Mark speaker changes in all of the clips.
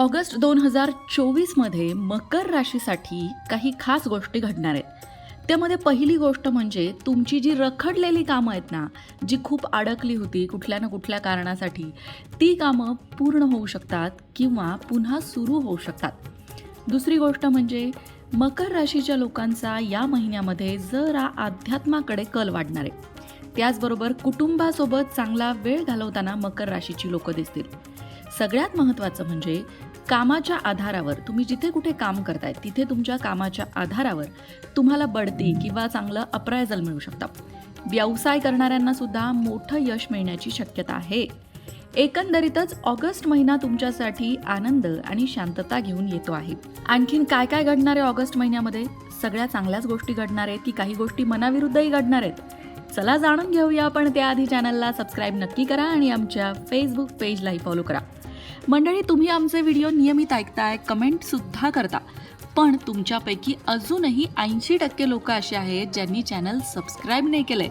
Speaker 1: August दोन हजार चोवीसमध्ये मकर राशीसाठी काही खास गोष्टी घडणार आहेत. त्यामध्ये पहिली गोष्ट म्हणजे तुमची जी रखडलेली कामं आहेत ना जी खूप अडकली होती कुठल्या ना कुठल्या कारणासाठी ती कामं पूर्ण होऊ शकतात किंवा पुन्हा सुरू होऊ शकतात. दुसरी गोष्ट म्हणजे मकर राशीच्या लोकांचा या महिन्यामध्ये जरा अध्यात्माकडे कल वाढणार आहे. त्याचबरोबर कुटुंबासोबत चांगला वेळ घालवताना मकर राशीची लोकं दिसतील. सगळ्यात महत्त्वाचं म्हणजे कामाच्या आधारावर तुम्ही जिथे कुठे काम करताय तिथे तुमच्या कामाच्या आधारावर तुम्हाला बढती किंवा चांगलं अप्रायझल मिळू शकतं. व्यवसाय करणाऱ्यांना सुद्धा मोठं यश मिळण्याची शक्यता आहे. एकंदरीतच ऑगस्ट महिना तुमच्यासाठी आनंद आणि शांतता घेऊन येतो आहे. आणखीन काय काय घडणार आहे ऑगस्ट महिन्यामध्ये? सगळ्या चांगल्याच गोष्टी घडणार आहेत की काही गोष्टी मनाविरुद्धही घडणार आहेत? चला जाणून घेऊया पण त्याआधी चॅनलला सबस्क्राईब नक्की करा आणि आमच्या फेसबुक पेजलाही फॉलो करा. मंडळी तुम्ही आमचे व्हिडिओ नियमित ऐकताय कमेंटसुद्धा करता. पण तुमच्यापैकी अजूनही ऐंशी टक्के लोक असे आहेत ज्यांनी चॅनल सबस्क्राईब नाही केलंय.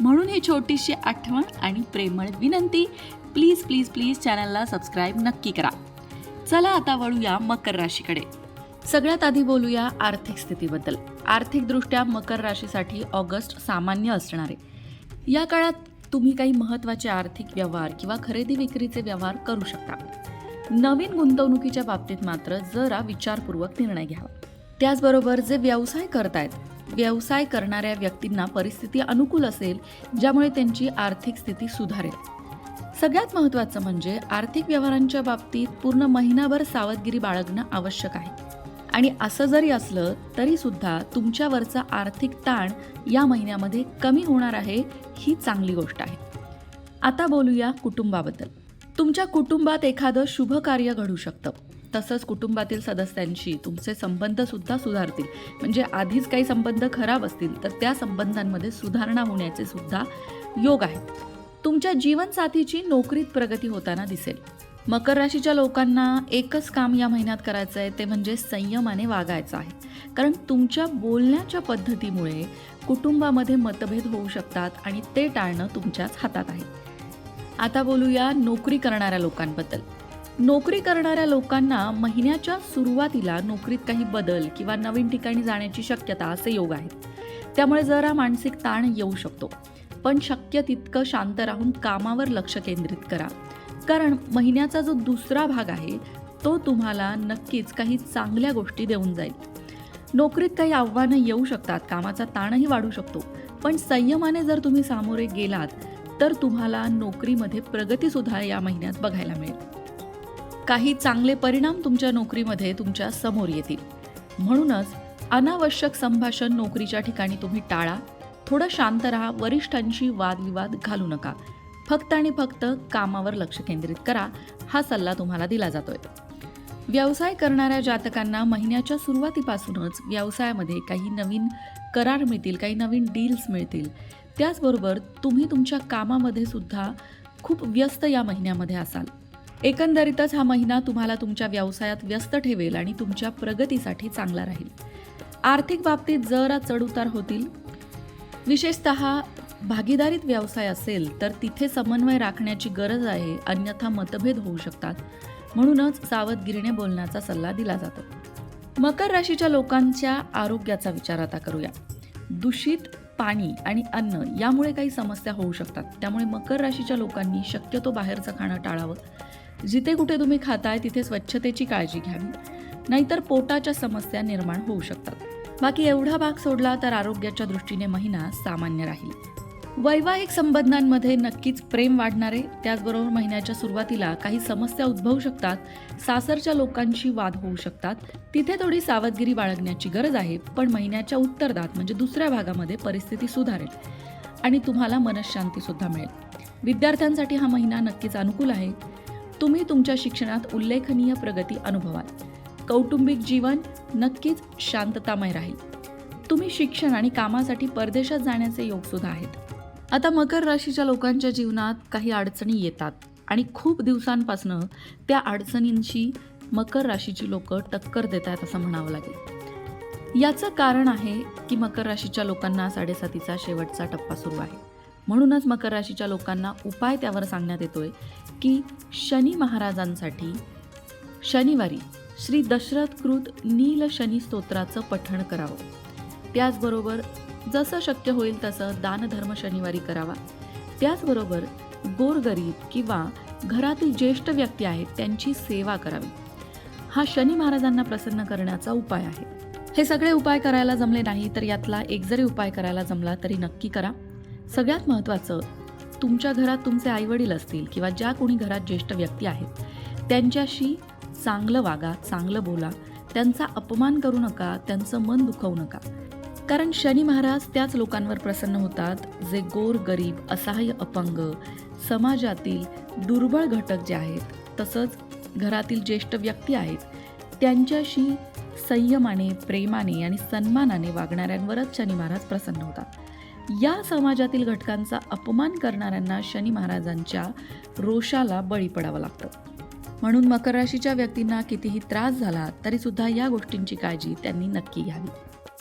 Speaker 1: म्हणून ही छोटीशी आठवण आणि प्रेमळ विनंती प्लीज प्लीज प्लीज चॅनलला सबस्क्राईब नक्की करा. चला आता वळूया मकर राशीकडे. सगळ्यात आधी बोलूया आर्थिक स्थितीबद्दल. आर्थिकदृष्ट्या मकर राशीसाठी ऑगस्ट सामान्य असणार. आहे या काळात तुम्ही काही महत्त्वाचे आर्थिक व्यवहार किंवा खरेदी विक्रीचे व्यवहार करू शकता. नवीन गुंतवणुकीच्या बाबतीत मात्र जरा विचारपूर्वक निर्णय घ्यावा. त्याचबरोबर जे व्यवसाय करतायत व्यवसाय करणाऱ्या व्यक्तींना परिस्थिती अनुकूल असेल ज्यामुळे त्यांची आर्थिक स्थिती सुधारेल. सगळ्यात महत्त्वाचं म्हणजे आर्थिक व्यवहारांच्या बाबतीत पूर्ण महिनाभर सावधगिरी बाळगणं आवश्यक आहे. आणि असं जरी असलं तरी सुद्धा तुमच्यावरचा आर्थिक ताण या महिन्यामध्ये कमी होणार आहे ही चांगली गोष्ट आहे. आता बोलूया कुटुंबाबद्दल. तुमच्या कुटुंबात एखादं शुभ कार्य घडू शकतं. तसंच कुटुंबातील सदस्यांशी तुमचे संबंध सुद्धा सुधारतील. म्हणजे आधीच काही संबंध खराब असतील तर त्या संबंधांमध्ये सुधारणा होण्याचे सुद्धा योग आहेत. तुमच्या जीवनसाथीची नोकरीत प्रगती होताना दिसेल. मकर राशीच्या लोकांना एकच काम या महिन्यात करायचं आहे ते म्हणजे संयमाने वागायचं आहे. कारण तुमच्या बोलण्याच्या पद्धतीमुळे कुटुंबामध्ये मतभेद होऊ शकतात आणि ते टाळणं तुमच्याच हातात आहे. आता बोलूया नोकरी करणाऱ्या लोकांबद्दल. नोकरी करणाऱ्या लोकांना महिन्याच्या सुरुवातीला नोकरीत काही बदल किंवा नवीन ठिकाणी जाण्याची शक्यता असे योग आहेत. त्यामुळे जरा मानसिक ताण येऊ शकतो. पण शक्य तितकं शांत राहून कामावर लक्ष केंद्रित करा. कारण महिन्याचा जो दुसरा भाग आहे तो तुम्हाला नक्कीच काही चांगल्या गोष्टी देऊन जाईल. नोकरीत काही आव्हानं येऊ शकतात कामाचा ताणही वाढू शकतो. पण संयमाने जर तुम्ही सामोरे गेलात तर तुम्हाला नोकरीमध्ये प्रगतीसुद्धा या महिन्यात बघायला मिळेल. काही चांगले परिणाम तुमच्या नोकरीमध्ये तुमच्यासमोर येतील. म्हणूनच अनावश्यक संभाषण नोकरीच्या ठिकाणी तुम्ही टाळा. थोडं शांत राहा. वरिष्ठांशी वादविवाद घालू नका. फक्त आणि फक्त कामावर लक्ष केंद्रित करा. हा सल्ला तुम्हाला दिला जातोय. व्यवसाय करणाऱ्या जातकांना महिन्याच्या सुरुवातीपासूनच व्यवसायामध्ये काही नवीन करार मिळतील काही नवीन डील्स मिळतील. त्याचबरोबर तुम्ही तुमच्या कामामध्ये सुद्धा खूप व्यस्त या महिन्यामध्ये असाल. एकंदरीतच हा महिना तुम्हाला तुमच्या व्यवसायात व्यस्त ठेवेल आणि तुमच्या प्रगतीसाठी चांगला राहील. आर्थिक बाबतीत जरा चढउतार होतील. विशेषत भागीदारीत व्यवसाय असेल तर तिथे समन्वय राखण्याची गरज आहे अन्यथा मतभेद होऊ शकतात. म्हणूनच सावधगिरीने बोलण्याचा सल्ला दिला जातो. मकर राशीच्या लोकांच्या आरोग्याचा विचार आता करूया. दूषित पाणी आणि अन्न यामुळे काही समस्या होऊ शकतात. त्यामुळे मकर राशीच्या लोकांनी शक्यतो बाहेरचं खाणं टाळावं. जिथे कुठे तुम्ही खाताय तिथे स्वच्छतेची काळजी घ्यावी. नाहीतर पोटाच्या समस्या निर्माण होऊ शकतात. बाकी एवढा भाग सोडला तर आरोग्याच्या दृष्टीने महिना सामान्य राहील. वैवाहिक संबंधांमध्ये नक्कीच प्रेम वाढणारे त्याचबरोबर महिन्याच्या सुरुवातीला काही समस्या उद्भवू शकतात सासरच्या लोकांशी वाद होऊ शकतात तिथे थोडी सावधगिरी बाळगण्याची गरज आहे पण महिन्याच्या उत्तरदात म्हणजे दुसऱ्या भागामध्ये परिस्थिती सुधारेल आणि तुम्हाला मनशांती सुद्धा मिळेल. विद्यार्थ्यांसाठी हा महिना नक्कीच अनुकूल आहे. तुम्ही तुमच्या शिक्षणात उल्लेखनीय प्रगती अनुभवाल. कौटुंबिक जीवन नक्कीच शांततामय राहील. तुम्ही शिक्षण आणि कामासाठी परदेशात जाण्याचे योग सुद्धा आहेत. आता मकर राशीच्या लोकांच्या जीवनात काही अडचणी येतात आणि खूप दिवसांपासनं त्या अडचणींशी मकर राशीची लोक टक्कर देत आहेत असं म्हणावं लागेल. याचं कारण आहे की मकर राशीच्या लोकांना साडेसातीचा शेवटचा टप्पा सुरू आहे. म्हणूनच मकर राशीच्या लोकांना उपाय त्यावर सांगण्यात येतोय की शनी महाराजांसाठी शनिवारी श्री दशरथकृत नील शनी स्तोत्राचं पठण करावं. त्याचबरोबर जसं शक्य होईल तसं दानधर्म शनिवारी करावा. त्याचबरोबर गोरगरीब किंवा घरातील ज्येष्ठ व्यक्ती आहेत त्यांची सेवा करावी. हा शनी महाराजांना प्रसन्न करण्याचा उपाय आहे. हे सगळे उपाय करायला जमले नाही तर यातला एक जरी उपाय करायला जमला तरी नक्की करा. सगळ्यात महत्त्वाचं तुमच्या घरात तुमचे आईवडील असतील किंवा ज्या कोणी घरात ज्येष्ठ व्यक्ती आहेत त्यांच्याशी चांगलं वागा चांगलं बोला. त्यांचा अपमान करू नका त्यांचं मन दुखवू नका. कारण शनी महाराज त्याच लोकांवर प्रसन्न होतात जे गोर गरीब असहाय्य अपंग समाजातील दुर्बळ घटक जे आहेत तसंच घरातील ज्येष्ठ व्यक्ती आहेत त्यांच्याशी संयमाने प्रेमाने आणि सन्मानाने वागणाऱ्यांवरच शनी महाराज प्रसन्न होतात. या समाजातील घटकांचा अपमान करणाऱ्यांना शनी महाराजांच्या रोषाला बळी पडावं लागतं. म्हणून मकर राशीच्या व्यक्तींना कितीही त्रास झाला तरीसुद्धा या गोष्टींची काळजी त्यांनी नक्की घ्यावी.